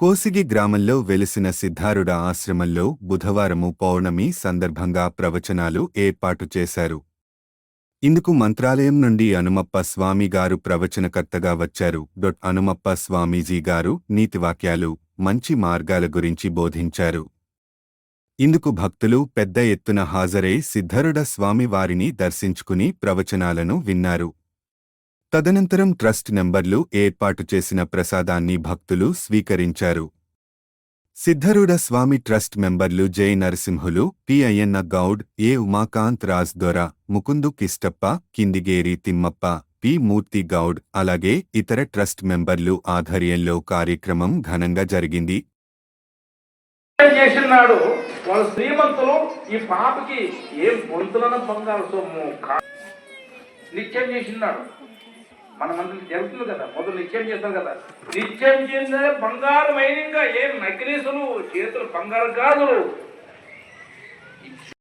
కోసిగి గ్రామంలో వెలిసిన సిద్ధారుడ ఆశ్రమంలో బుధవారము పౌర్ణమి సందర్భంగా ప్రవచనాలు ఏర్పాటు చేశారు. ఇందుకు మంత్రాలయం నుండి అనుమప్ప స్వామి గారు ప్రవచనకర్తగా వచ్చారు. డొట్ అనుమప్ప స్వామీజీ గారు నీతివాక్యాలు మంచి మార్గాల గురించి బోధించారు. ఇందుకు భక్తులు పెద్ద ఎత్తున హాజరై సిద్ధరుడ స్వామివారిని దర్శించుకుని ప్రవచనాలను విన్నారు. తదనంతరం ట్రస్ట్ నెంబర్లు ఏర్పాటు చేసిన ప్రసాదాన్ని భక్తులు స్వీకరించారు. సిద్ధరుడ స్వామి ట్రస్ట్ మెంబర్లు J. Narasimhulu P. Ayyanna Goud A. Umakanth Raj Dora Mukundu Kishtappa Kindigeri Timmappa P. Murthy Goud అలాగే ఇతర ట్రస్ట్ మెంబర్లు ఆధ్వర్యంలో కార్యక్రమం ఘనంగా జరిగింది. చేసినాడు వాళ్ళ శ్రీమంతులు ఈ పాపకి ఏం పొంతులను బంగారు సొమ్ము నిత్యం చేసినాడు మన మందికి జరుగుతుంది కదా మొదలు నిశ్చయం చేస్తారు కదా. నిశ్చయం చేసిన బంగారం ఏం నకిలీసులు చేతులు బంగారు గాజులు.